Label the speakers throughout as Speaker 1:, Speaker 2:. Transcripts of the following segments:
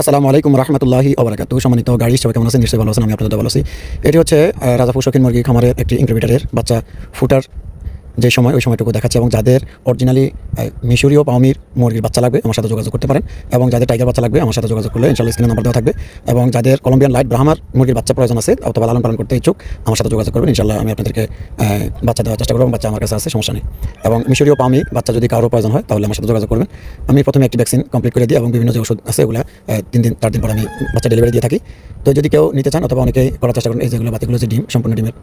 Speaker 1: আসসালামু আলাইকুম রহমতুল্লাহি ওবরাকাতু সম্মানিত গাড়ি সবাই কেমন আছেন? নিশ্চয়ই ভালো আছেন, আমি আপনাদের ভালো আছি। এটি হচ্ছে রাজাপুর শখিন মুরগি খামারের একটি ইনকিউবেটারের বাচ্চা, ফুটার যে সময়, ওই সময়টুকু দেখাচ্ছে এবং যাদের অরিজিনালি মিশরীয় পাউমির মুরগির বাচ্চা লাগবে, আমার সাথে যোগাযোগ করতে পারেন। এবং যাদের টাইগার বাচ্চা লাগবে, আমার সাথে যোগাযোগ করলে ইনশাল্লাহ স্ক্রিনে নাম্বার দেওয়া থাকবে। এবং যাদের কলম্বিয়ান লাইট ব্রাহ্মার মুরগির বাচ্চা প্রয়োজন আছে, অথবা লালন পালন করতে ইচ্ছুক, আমার সাথে যোগাযোগ করবেন। ইনশাল্লাহ আমি আপনাদেরকে বাচ্চা দেওয়ার চেষ্টা করব বাচ্চা আমার কাছে আছে, সমস্যা নেই। এবং মিশরীয় পামি বাচ্চা যদি কারও প্রয়োজন হয়, তাহলে আমার সাথে যোগাযোগ করবেন। আমি প্রথমে একটি ভ্যাকসিন কমপ্লিট করে দিই এবং বিভিন্ন যে ওষুধ আছে, ওগুলো তিন দিন, চার দিন পর আমি বাচ্চা ডেলিভারি দিয়ে থাকি। তো যদি কেউ নিতে চান অথবা অনেকেই করার চেষ্টা করেন, এই যেগুলো বাতিগুলো যে ডিম, সম্পূর্ণ ডিমের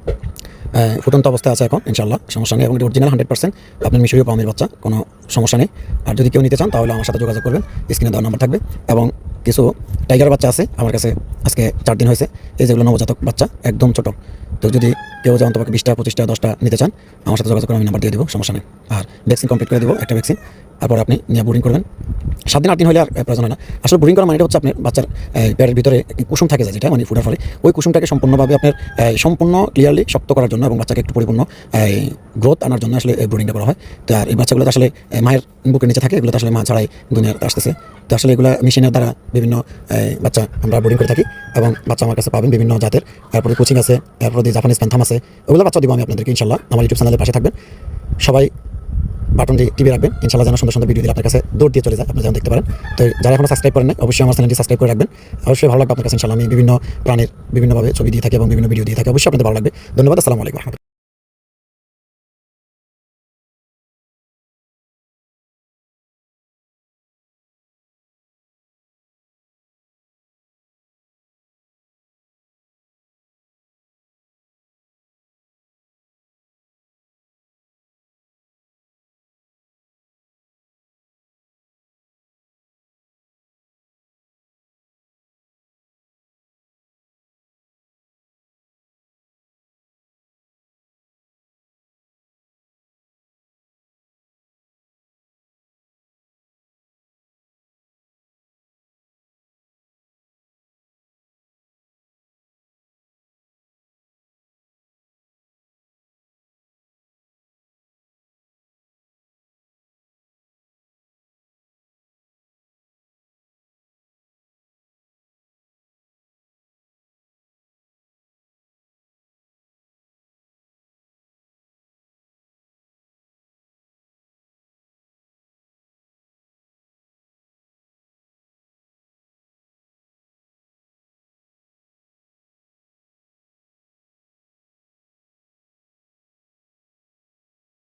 Speaker 1: ফুটন্ত অবস্থায় আছে এখন ইনশাল্লাহ সমস্যা নেই। এবং অরিজিনাল হান্ড্রেড পার্সেন্ট আপনার মিশরীয় পামের বাচ্চা, কোনো সমস্যা নেই। আর যদি কেউ নিতে চান, তাহলে আমার সাথে যোগাযোগ করবেন, স্ক্রিনে দেওয়ার নাম্বার থাকবে। এবং কিছু টাইগার বাচ্চা আছে, আমার কাছে আজকে চার দিন হয়েছে। এই যেগুলো নবজাতক বাচ্চা, একদম ছোট। তো যদি কেউ যেমন তোমাকে বিশটা, পঁচিশটা, দশটা নিতে চান, আমার সাথে যোগাযোগ করে আমি নাম্বার দিয়ে দেবো, সমস্যা নেই। আর ভ্যাকসিন কমপ্লিট করে দেবো, একটা ভ্যাকসিন তারপর আপনি নিয়ে বোর্ডিং করবেন। সাত দিন আট দিন হলে আর প্রয়োজন হয় না। আসলে বোর্ডিং করা মানে হচ্ছে আপনার বাচ্চার পেটের ভিতরে কুসুম থাকে যায় যেটা মানে ফুটার ফলে। ওই কুসুমটাকে সম্পূর্ণভাবে আপনার সম্পূর্ণ ক্লিয়ারলি শক্ত করার জন্য এবং বাচ্চাকে একটু পরিপূর্ণ গ্রোথ আনার জন্য আসলে ব্রুডিংটা করা হয়। তো আর এই বাচ্চাগুলো আসলে মায়ের বুকের নিচে থাকে এগুলো আসলে মা ছাড়াই দুনিয়াতে আসতেছে। তো আসলে এগুলো মেশিনের দ্বারা বিভিন্ন বাচ্চা আমরা বোর্ডিং করে থাকি এবং বাচ্চা আমার কাছে পাবেন বিভিন্ন জাতের। তারপরে কোচিং আছে তারপরে জাপানিজ প্যান্থাম আছে, ওগুলো বাচ্চা দিব আমি আপনাদেরকে ইনশাল্লাহ আমার ইউটিউব চ্যানেলের পাশে থাকবেন। সবাই বাটনটি টিভি রাখবেন। ইনশাল্লাহ যেন সুন্দর সুন্দর ভিডিও দিলে আপনার কাছে দৌড় দিয়ে চলে যায় আপনি যেন দেখতে পারেন। তো যারা এখন সাবস্ক্রাইব করেন না অবশ্যই আমার চ্যানেলটি সাবস্ক্রাইব করে রাখবেন। অবশ্যই ভালো লাগবে আপনার কাছে ইনশাল্লাহ আমি বিভিন্ন প্রাণীর বিভিন্নভাবে ছবি দিয়ে থাকি এবং বিভিন্ন ভিডিও দিয়ে থাকি, অবশ্যই আপনাদের ভালো লাগবে। ধন্যবাদ, আসসালামু আলাইকুম।